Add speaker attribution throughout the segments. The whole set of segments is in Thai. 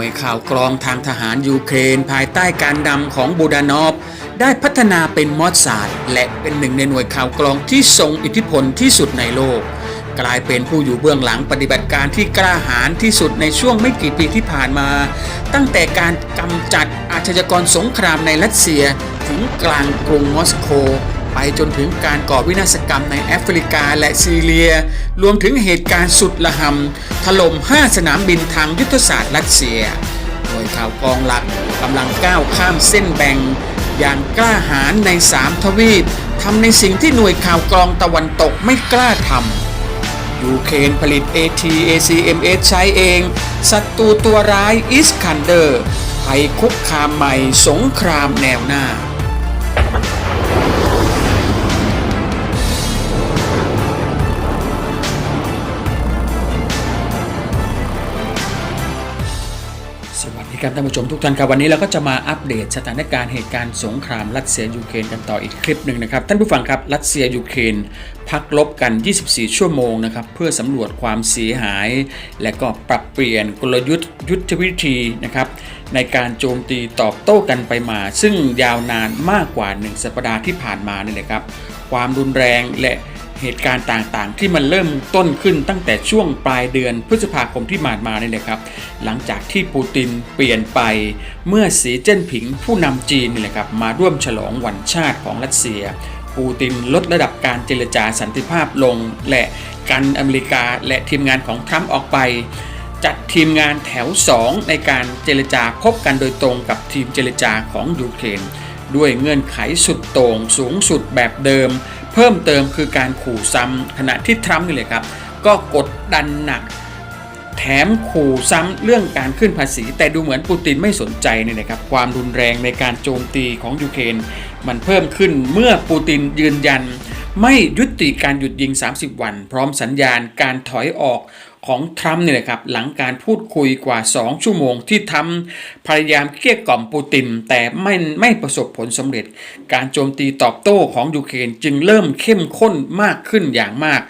Speaker 1: น่วยข่าวกรองทางทหารยูเครน ภายใต้การนำของบูดานอฟได้พัฒนาเป็นมอสซาดและเป็นหนึ่งในหน่วยข่าวกรองที่ทรงอิทธิพลที่สุดในโลก กลายเป็นผู้อยู่เบื้องหลังปฏิบัติการที่กล้าหาญที่สุดในช่วงไม่กี่ปีที่ผ่านมา ตั้งแต่การกำจัดอาชญากรสงครามในรัสเซีย ถึงกลางกรุงมอสโก ไปจนถึงการก่อวินาศกรรมในแอฟริกาและซีเรีย รวมถึงเหตุการณ์สุดละหำถล่ม 5 สนามบินทางยุทธศาสตร์รัสเซีย โดยข่าวกองหลักกำลังก้าวข้ามเส้นแบ่ง อย่างกล้าหาญใน 3 ทวีปทำในสิ่งที่หน่วยข่าวกรองตะวันตกไม่กล้าทำยูเครนผลิต AT ACMS ใช้เองศัตรูตัวร้ายอิสคันเดอร์ภัยคุกคามใหม่สงครามแนวหน้า ครับท่านผู้ชมทุกท่านครับวันนี้เราก็จะมาอัปเดตสถานการณ์เหตุการณ์สงครามรัสเซียยูเครนกันต่ออีกคลิปหนึ่งนะครับท่านผู้ฟังครับรัสเซียยูเครนพักลบกัน 24 ชั่วโมงนะครับเพื่อสำรวจความเสียหาย และก็ปรับเปลี่ยนกลยุทธ์ยุทธวิธีนะครับในการโจมตีตอบโต้กันไปมา ซึ่งยาวนานมากกว่า 1 สัปดาห์ที่ผ่านมาเนี่ยนะครับความรุนแรงและ เหตุการณ์ต่างๆ ที่มันเริ่มต้นขึ้นตั้งแต่ช่วงปลายเดือนพฤษภาคมที่ผ่านมานี่แหละครับ หลังจากที่ปูตินเปลี่ยนไปเมื่อสีเจิ้นผิงผู้นำจีนนี่แหละครับมาร่วมฉลองวันชาติของรัสเซีย ปูตินลดระดับการเจรจาสันติภาพลง และกันอเมริกาและทีมงานของทรัมป์ออกไป จัดทีมงานแถว 2 ในการเจรจาพบกันโดยตรงกับทีมเจรจาของยูเครน ด้วยเงื่อนไขสุดโต่งสูงสุดแบบเดิม เพิ่มเติมคือการขู่ซ้ำขณะที่ทรัมป์นี่เลยครับ ก็กดดันหนัก แถมขู่ซ้ำเรื่องการขึ้นภาษี แต่ดูเหมือนปูตินไม่สนใจเนี่ยนะครับ ความรุนแรงในการโจมตีของยูเครนมันเพิ่มขึ้นเมื่อปูตินยืนยัน ไม่ยุติการหยุดยิง 30 วัน พร้อมสัญญาณการถอยออก ของทรัมป์เนี่ยนะครับหลังการพูดคุยกว่า 2 ชั่วโมงที่ทำพยายามเกลี้ยกล่อมปูตินแต่ไม่ไม่ประสบผลสำเร็จ การโจมตีตอบโต้ของยูเครนจึงเริ่มเข้มข้นมากขึ้นอย่างมาก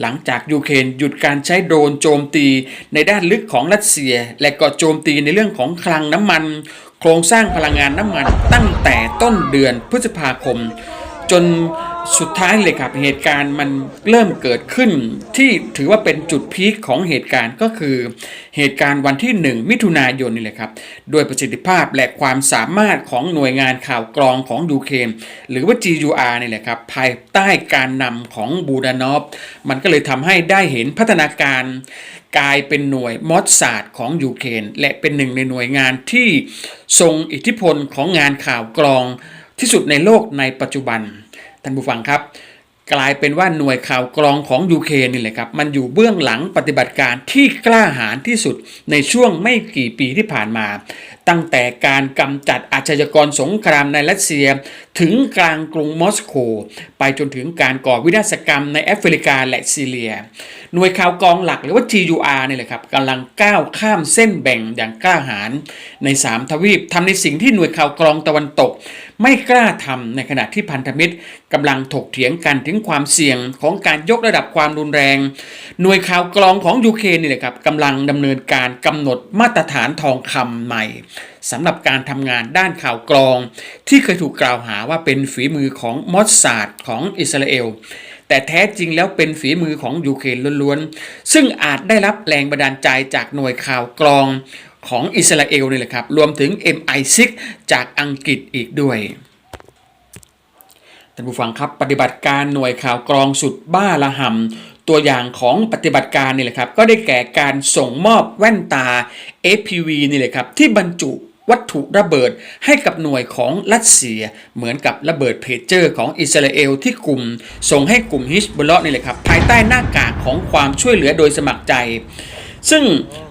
Speaker 1: หลังจากยูเครนหยุดการใช้โดรนโจมตีในด้านลึกของรัสเซีย และก็โจมตีในเรื่องของคลังน้ำมัน โครงสร้างพลังงานน้ำมันตั้งแต่ต้นเดือนพฤษภาคม จน สุดท้ายเลยครับเหตุการณ์มันเริ่มเกิดขึ้น ที่ถือว่าเป็นจุดพีคของเหตุการณ์ก็คือ เหตุการณ์วันที่ 1 มิถุนายนนี่แหละครับโดยประสิทธิภาพและความสามารถของหน่วยงานข่าวกรองของยูเครนหรือว่า GUR นี่แหละครับภายใต้การนำของบูดานอฟมันก็เลยทำให้ได้เห็นพัฒนาการกลายเป็นหน่วยมอสซาดของยูเครนและเป็นหนึ่งในหน่วยงานที่ทรงอิทธิพลของงานข่าวกรองที่สุดในโลกในปัจจุบันานผู้ฟังครับ กลายเป็นว่าหน่วยข่าวกรองของยูเครนนี่แหละครับมันอยู่เบื้องหลังปฏิบัติการที่กล้าหาญที่สุดในช่วงไม่กี่ปีที่ผ่านมา ตั้งแต่การกำจัดอาชญากรสงครามในรัสเซีย ถึงกลางกรุงมอสโกไปจนถึงการก่อวินาศกรรมในแอฟริกาและซีเรีย หน่วยข่าวกรองหลักหรือว่า GUR นี่แหละครับกำลังก้าวข้ามเส้นแบ่งอย่างกล้าหาญใน 3 ทวีปทำในสิ่งที่หน่วยข่าวกรองตะวันตก ไม่กล้าทำในขณะที่พันธมิตรกำลังถกเถียงกันถึงความเสี่ยงของการยกระดับความรุนแรง หน่วยข่าวกรองของยูเครนนี่แหละครับกำลังดำเนินการกำหนดมาตรฐานทองคำใหม่สำหรับการทำงานด้านข่าวกรอง ที่เคยถูกกล่าวหาว่าเป็นฝีมือของมอสซาดของอิสราเอลแต่แท้จริงแล้วเป็นฝีมือของยูเครนล้วนๆ ซึ่งอาจได้รับแรงบันดาลใจจากหน่วยข่าวกรอง ของอิสราเอลนี่แหละครับ รวมถึง MI6 จากอังกฤษอีกด้วยท่านผู้ฟังครับปฏิบัติการหน่วยข่าวกรองสุดบ้าละห่ำตัวอย่างของปฏิบัติการนี่แหละครับ ก็ได้แก่การส่งมอบแว่นตา FPV นี่แหละครับ ที่บรรจุวัตถุระเบิดให้กับหน่วยของรัสเซีย เหมือนกับระเบิดเพเจอร์ของอิสราเอลที่กลุ่ม ส่งให้กลุ่มฮิชบอลเลาะนี่แหละครับ ภายใต้หน้ากากของความช่วยเหลือโดยสมัครใจ ซึ่ง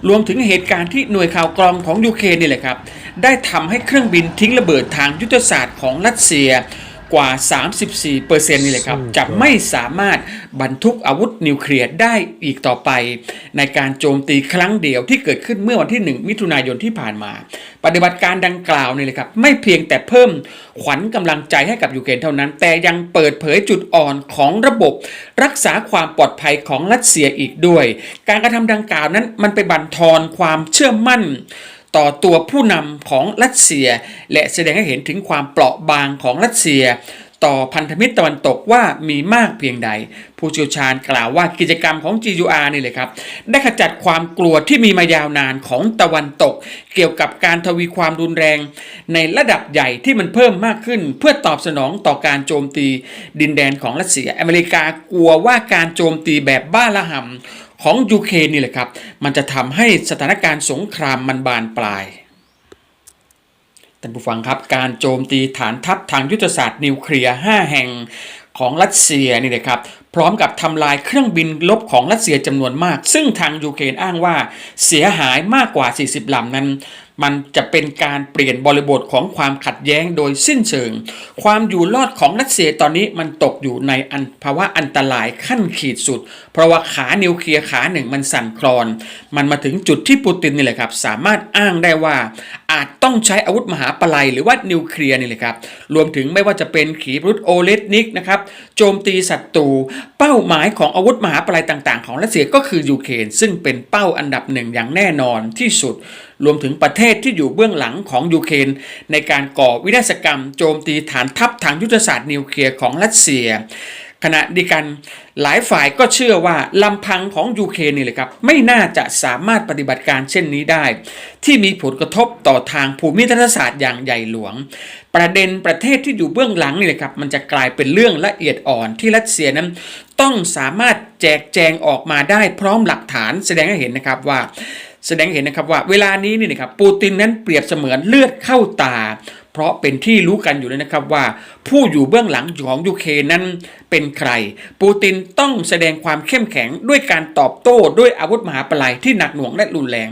Speaker 1: รวมถึงเหตุการณ์ที่หน่วยข่าวกรองของยูเครนนี่แหละครับ ได้ทำให้เครื่องบินทิ้งระเบิดทางยุทธศาสตร์ของรัสเซีย กว่า 34%นี่แหละครับจะไม่สามารถบรรทุกอาวุธนิวเคลียร์ได้อีกต่อไป ในการโจมตีครั้งเดียวที่เกิดขึ้นเมื่อวันที่ 1 มิถุนายนที่ผ่านมา ปฏิบัติการดังกล่าวนี่แหละครับไม่เพียงแต่เพิ่มขวัญกำลังใจให้กับยูเครนเท่านั้น แต่ยังเปิดเผยจุดอ่อนของระบบ รักษาความปลอดภัยของรัสเซียอีกด้วย การกระทำดังกล่าวนั้นมันไปบั่นทอนความเชื่อมั่น ต่อตัวผู้นำของรัสเซีย และแสดงให้เห็นถึงความเปราะบางของรัสเซีย ต่อพันธมิตรตะวันตกว่ามีมากเพียงใด ผู้เชี่ยวชาญกล่าวว่ากิจกรรมของ GUR นี่เลยครับ ได้ขจัดความกลัวที่มีมายาวนานของตะวันตก เกี่ยวกับการทวีความรุนแรง ในระดับใหญ่ที่มันเพิ่มมากขึ้น เพื่อตอบสนองต่อการโจมตีดินแดนของรัสเซีย อเมริกากลัวว่าการโจมตีแบบบ้าระห่ำ ของยูเครนนี่แหละครับ มันจะทำให้สถานการณ์สงครามมันบานปลายท่านผู้ฟังครับ การโจมตีฐานทัพทางยุทธศาสตร์นิวเคลียร์ 5 แห่งของรัสเซียนี่นะครับพร้อมกับทำลายเครื่องบินลบของรัสเซียจำนวนมาก ซึ่งทางยูเครนอ้างว่าเสียหายมากกว่า 40ลำนั้น มันจะเป็นการเปลี่ยนบริบทของความขัดแย้งโดยสิ้นเชิง ความอยู่รอดของรัสเซียตอนนี้มันตกอยู่ในอันภาวะอันตรายขั้นขีดสุด เพราะว่าขานิวเคลียร์ขาหนึ่งมันสั่นคลอน มันมาถึงจุดที่ปูตินนี่แหละครับ สามารถอ้างได้ว่า อาจต้องใช้อาวุธมหาปลัยหรือว่านิวเคลียร์นี่แหละครับ รวมถึงไม่ว่าจะเป็นขีปนาวุธโอเลสนิกนะครับโจมตีศัตรู เป้าหมายของอาวุธมหาปลัยต่าง ๆ ของรัสเซียก็คือยูเครนซึ่งเป็นเป้าอันดับหนึ่งอย่างแน่นอนที่สุด รวมถึงประเทศที่อยู่เบื้องหลังของยูเครนในการก่อวินาศกรรมโจมตีฐานทัพทางยุทธศาสตร์นิวเคลียร์ของรัสเซียขณะเดียวกันหลายฝ่ายก็เชื่อว่าลำพังของยูเครนนี่แหละครับไม่น่าจะสามารถปฏิบัติการเช่นนี้ได้ ที่มีผลกระทบต่อทางภูมิรัฐศาสตร์อย่างใหญ่หลวง ประเด็นประเทศที่อยู่เบื้องหลังนี่แหละครับมันจะกลายเป็นเรื่องละเอียดอ่อนที่รัสเซียนั้นต้องสามารถแจกแจงออกมาได้พร้อมหลักฐานแสดงให้เห็นนะครับว่า แสดงเห็นนะครับว่าเวลานี้นี่นะครับปูตินนั้นเปรียบเสมือนเลือดเข้าตา เพราะเป็นที่รู้กันอยู่เลยนะครับว่า ผู้อยู่เบื้องหลังของยูเครนนั้นเป็นใคร ปูตินต้องแสดงความเข้มแข็งด้วยการตอบโต้ด้วยอาวุธมหาปลัยที่หนักหน่วงและรุนแรง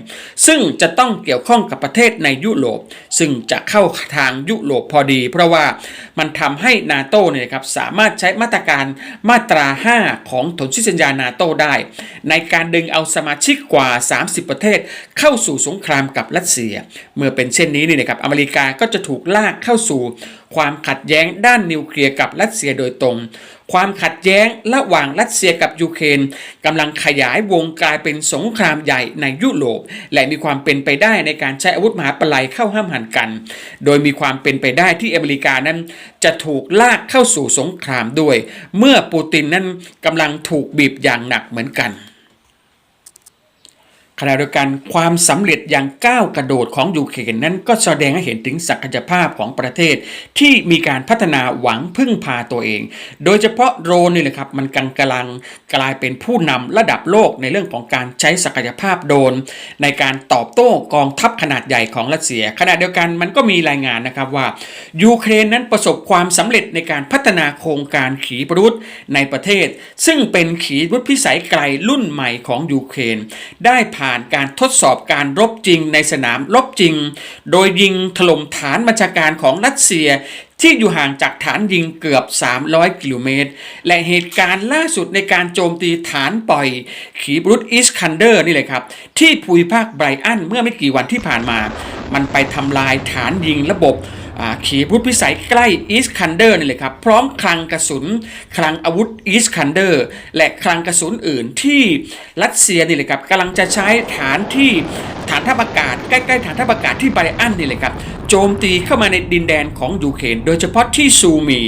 Speaker 1: ซึ่งจะต้องเกี่ยวข้องกับประเทศในยุโรป ซึ่งจะเข้าทางยุโรปพอดี เพราะว่ามันทำให้นาโต้เนี่ยนะครับสามารถใช้มาตรการมาตรา 5 ของถนนสัญญานาโต้ได้ ในการดึงเอาสมาชิกกว่า 30 ประเทศ เข้าสู่สงครามกับรัสเซีย เมื่อเป็นเช่นนี้นี่นะครับอเมริกาก็จะถูกลากเข้าสู่ความขัดแย้งด้านนิวเคลียร์กับรัสเซียโดยตรง ความขัดแย้งระหว่างรัสเซียกับยูเครนกำลังขยายวงกลายเป็นสงครามใหญ่ในยุโรป และมีความเป็นไปได้ในการใช้อาวุธมหาปลัยเข้าห้ามหันกัน โดยมีความเป็นไปได้ที่อเมริกานั้น จะถูกลากเข้าสู่สงครามด้วย เมื่อปูตินนั้นกำลังถูกบีบอย่างหนักเหมือนกัน ขณะเดียวกันความสำเร็จอย่างก้าวกระโดดของยูเครนนั้นก็แสดงให้เห็นถึงศักยภาพของประเทศ ที่มีการพัฒนาหวังพึ่งพาตัวเอง โดยเฉพาะโดรนนี่แหละครับมันกำลังกำลังกลายเป็นผู้นำระดับโลกในเรื่องของการใช้ศักยภาพโดรนในการตอบโต้กองทัพขนาดใหญ่ของรัสเซีย ขณะเดียวกันมันก็มีรายงานนะครับว่ายูเครนนั้นประสบความสำเร็จในการพัฒนาโครงการขีปนาวุธในประเทศ ซึ่งเป็นขีปนาวุธพิสัยไกลรุ่นใหม่ของยูเครนได้ผ่านการทดสอบการรบจริงในสนามรบจริง โดยยิงถล่มฐานบัญชาการของรัสเซียที่อยู่ห่างจากฐานยิงเกือบ 300 กิโลเมตร และเหตุการณ์ล่าสุดในการโจมตีฐานปล่อย ขีปนาวุธอิสคันเดอร์นี่เลยครับ ที่ภูมิภาคไบรอันเมื่อไม่กี่วันที่ผ่านมา มันไปทำลายฐานยิงระบบ ขีปนาวุธพิสัยใกล้อีสคันเดอร์นี่เลยครับ พร้อมคลังกระสุน คลังอาวุธอีสคันเดอร์และคลังกระสุนอื่นที่รัสเซียนี่เลยครับกำลังจะใช้ฐานที่ ฐานทัพอากาศใกล้ๆฐานทัพอากาศที่ไบอันนี่เลยครับ โจมตีเข้ามาในดินแดนของยูเครนโดยเฉพาะที่ซูมี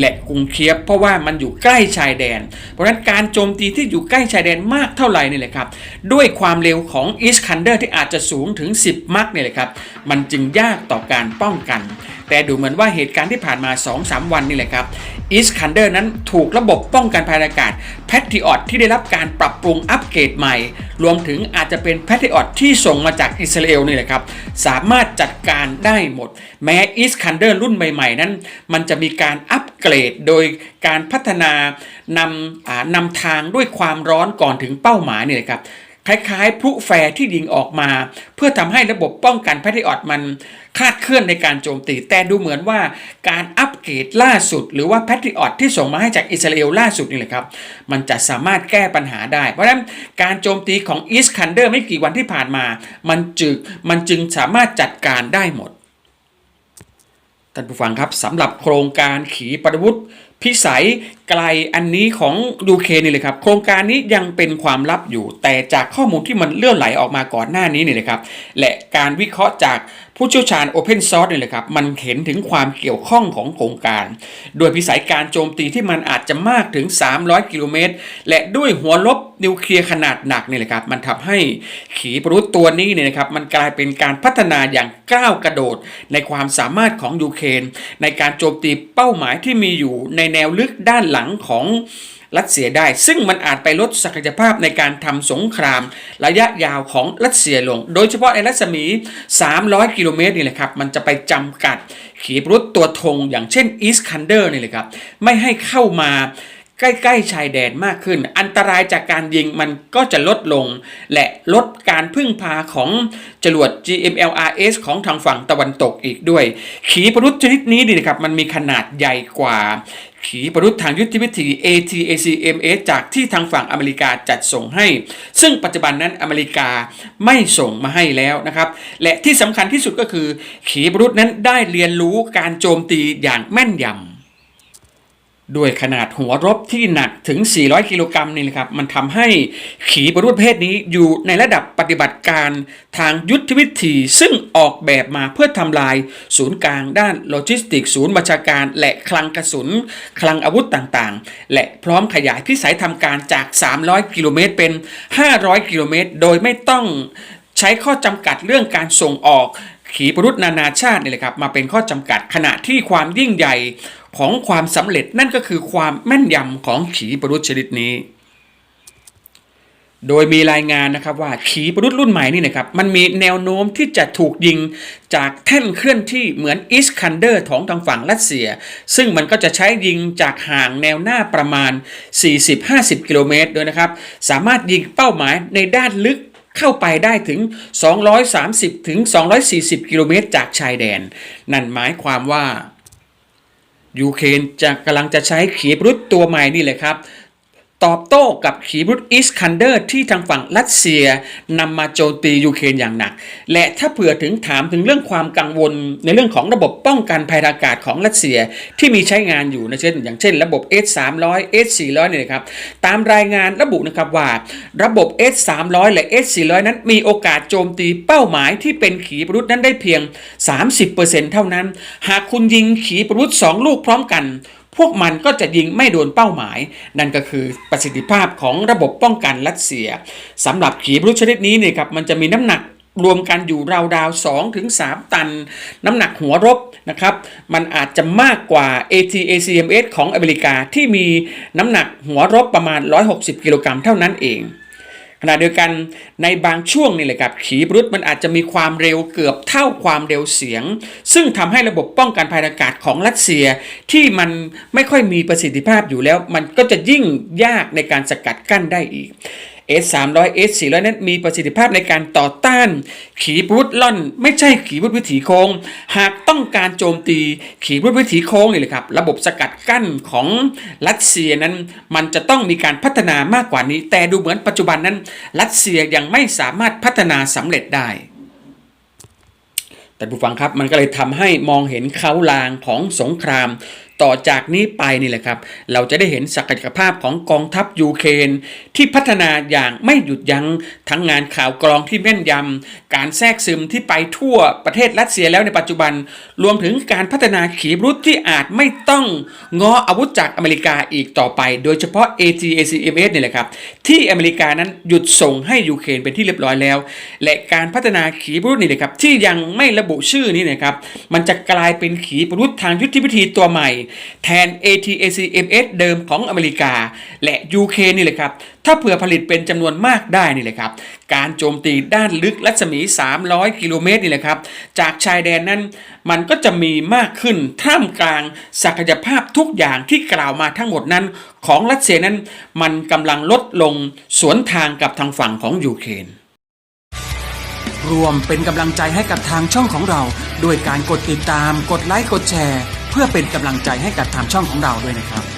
Speaker 1: และกรุงเคียบ เพราะว่ามันอยู่ใกล้ชายแดน เพราะฉะนั้นการโจมตีที่อยู่ใกล้ชายแดนมากเท่าไหร่นี่แหละครับ ด้วยความเร็วของอีสคันเดอร์ที่อาจจะสูงถึง 10 มักนี่แหละครับ มันจึงยากต่อการป้องกัน แต่ดูเหมือนว่าเหตุการณ์ที่ผ่านมา 2-3 วันนี่แหละครับ อีสคันเดอร์นั้นถูกระบบป้องกันภายอากาศแพทริออตที่ได้รับการปรับปรุงอัปเกรดใหม่ รวมถึงอาจจะเป็นแพทริออตที่ส่งมาจากอิสราเอลนี่แหละครับ สามารถจัดการได้หมด แม้อีสคันเดอร์รุ่นใหม่ๆ นั้น มันจะมีการอัปเกรดโดยการพัฒนานำนำทางด้วยความร้อนก่อนถึงเป้าหมายนี่แหละครับ คล้ายๆพลุแฟร์ที่ยิงออกมา เพื่อทำให้ระบบป้องกันแพทริออตมันคลาดเคลื่อนในการโจมตี แต่ดูเหมือนว่าการอัปเกรดล่าสุด หรือว่าแพทริออตที่ส่งมาให้จากอิสราเอลล่าสุดนี่แหละครับ มันจะสามารถแก้ปัญหาได้ เพราะฉะนั้นการโจมตีของอีสคันเดอร์ไม่กี่วันที่ผ่านมา มันจึงมันจึงสามารถจัดการได้หมดท่านผู้ฟังครับสำหรับโครงการขีปนาวุธ พิสัยไกลอันนี้ของยูเคนี่เลยครับ โครงการนี้ยังเป็นความลับอยู่ แต่จากข้อมูลที่มันเลื่อนไหลออกมาก่อนหน้านี้นี่เลยครับ และการวิเคราะห์จาก ผู้เชี่ยวชาญ Open Source นี่เลยครับ มันเห็นถึงความเกี่ยวข้องของโครงการ โดยพิสัยการโจมตีที่มันอาจจะมากถึง 300 กิโลเมตร และด้วยหัวลบนิวเคลียร์ขนาดหนักนี่แหละครับ มันทำให้ขีปนาวุธตัวนี้เนี่ยนะครับ มันกลายเป็นการพัฒนาอย่างก้าวกระโดด ในความสามารถของยูเครนในการโจมตีเป้าหมายที่มีอยู่ในแนวลึกด้านหลังของ รัสเซียได้ ซึ่งมันอาจไปลดศักยภาพในการทำสงคราม ระยะยาวของรัสเซียลง โดยเฉพาะในรัศมี 300 กิโลเมตรนี่แหละครับ มันจะไปจำกัดขีปนาวุธตัวธงอย่างเช่นอีสคันเดอร์นี่เลยครับ ไม่ให้เข้ามาใกล้ๆชายแดนมากขึ้น อันตรายจากการยิงมันก็จะลดลง และลดการพึ่งพาของจรวด GMLRS ของทางฝั่งตะวันตกอีกด้วย ขีปนาวุธชนิดนี้ดีนะครับ มันมีขนาดใหญ่กว่า ขีปรุธทางยุทธวิธี ATACMS จากที่ทางฝั่งอเมริกาจัดส่งให้ ซึ่งปัจจุบันนั้นอเมริกาไม่ส่งมาให้แล้วนะครับ และที่สำคัญที่สุดก็คือ ขีปรุธนั้นได้เรียนรู้การโจมตีอย่างแม่นยำ ด้วยขนาดหัวรบที่หนักถึง 400 กิโลกรัมนี่นะครับ มันทำให้ขีปนาวุธประเภทนี้อยู่ในระดับปฏิบัติการทางยุทธวิธี ซึ่งออกแบบมาเพื่อทำลายศูนย์กลางด้านโลจิสติก ศูนย์บัญชาการ และคลังกระสุน คลังอาวุธต่างๆ และพร้อมขยายพิสัยทำการจาก 300 กิโลเมตรเป็น 500 กิโลเมตร โดยไม่ต้องใช้ข้อจำกัดเรื่องการส่งออกขีปนาวุธนานาชาตินี่แหละครับมาเป็นข้อจำกัดขณะที่ความยิ่งใหญ่ ของความสำเร็จนั่นก็คือความแม่นยำของขีปนาวุธชนิดนี้ โดยมีรายงานนะครับว่าขีปนาวุธรุ่นใหม่นี่นะครับมันมีแนวโน้มที่จะถูกยิงจากแท่นเคลื่อนที่เหมือนอิสคันเดอร์ของทางฝั่งรัสเซีย ซึ่งมันก็จะใช้ยิงจากห่างแนวหน้าประมาณ 40-50 กิโลเมตรโดยนะครับ สามารถยิงเป้าหมายในด้านลึกเข้าไปได้ถึง 230 ถึง 240 กิโลเมตรจากชายแดน นั่นหมายความว่า ยูเครนจะกำลังจะใช้ขีปนาวุธตัวใหม่นี่แหละครับ ตอบโต้กับขีปนาวุธอิสคันเดอร์ที่ทางฝั่งรัสเซียนำมาโจมตียูเครนอย่างหนัก และถ้าเผื่อถึงถามถึงเรื่องความกังวลในเรื่องของระบบป้องกันภัยอากาศของรัสเซียที่มีใช้งานอยู่นะเช่น อย่างเช่น ระบบ S300 S400 เนี่ยนะครับตามรายงานระบุนะครับว่า ระบบ S300 และ S400 นั้นมีโอกาสโจมตีเป้าหมายที่เป็นขีปนาวุธนั้นได้เพียง 30%เท่านั้น หากคุณยิงขีปนาวุธ2ลูกพร้อมกัน พวกมันก็จะยิงไม่โดนเป้าหมาย นั่นก็คือประสิทธิภาพของระบบป้องกันรัสเซียสำหรับขีปนาวุธชนิดนี้เนี่ยครับมันจะมีน้ำหนักรวมกันอยู่ราวดาว2ถึง3ตัน น้ำหนักหัวรบนะครับ มันอาจจะมากกว่า ATACMS ของอเมริกาที่มีน้ำหนักหัวรบประมาณ 160 กิโลกรัมเท่านั้นเอง ขณะเดียวกันในบางช่วงนี่แหละครับขีปรุธมันอาจจะมีความเร็วเกือบเท่าความเร็วเสียง ซึ่งทำให้ระบบป้องกันภัยอากาศของรัสเซีย ที่มันไม่ค่อยมีประสิทธิภาพอยู่แล้ว มันก็จะยิ่งยากในการสกัดกั้นได้อีก S300 S400 นั้นมีประสิทธิภาพในการต่อต้าน ขีปวุธล่อน ไม่ใช่ขีปวุธวิถีโค้ง หากต้องการโจมตี ขีปวุธวิถีโค้งนี่แหละครับ ระบบสกัดกั้นของรัสเซียนั้น มันจะต้องมีการพัฒนามากกว่านี้ แต่ดูเหมือนปัจจุบันนั้น รัสเซียยังไม่สามารถพัฒนาสำเร็จได้แต่ผู้ฟังครับมันก็เลยทำให้มองเห็นเขาลางของสงคราม ต่อจากนี้ไปนี่แหละครับ เราจะได้เห็นศักยภาพของกองทัพยูเครนที่พัฒนาอย่างไม่หยุดยัง้งทั้งงานข่าวกรองที่แม่นยำการแทรกซึมที่ไปทั่วประเทศรัสเซียแล้วในปัจจุบัน รวมถึงการพัฒนาขีปนาวุธที่อาจไม่ต้องง้ออาวุธจากอเมริกาอีกต่อไป โดยเฉพาะ ATACMS นี่แหละครับ ที่อเมริกานั้นหยุดส่งให้ยูเครนเป็นที่เรียบร้อยแล้ว และการพัฒนาขีปนาวุธนี่นะครับที่ยังไม่ระบุชื่อนี่นะครับมันจะกลายเป็นขีปนาวุธทางยุทธวิธีตัวใหม่แทน ATACMS เดิมของอเมริกา และยูเคนี่แหละครับ ถ้าเผื่อผลิตเป็นจำนวนมากได้นี่แหละครับ การโจมตีด้านลึกรัศมี 300 กิโลเมตรนี่แหละครับ จากชายแดนนั้นมันก็จะมีมากขึ้นท่ามกลางศักยภาพทุกอย่างที่กล่าวมาทั้งหมดนั้น ของรัสเซียนั้น มันกำลังลดลงสวนทางกับทางฝั่งของยูเครนรวมเป็นกำลังใจให้กับทางช่องของเรา ด้วยการกดติดตาม กดไลค์ กดแชร์ พื่อเป็นกำลังใจให้กับทางช่องของเราด้วยนะครับ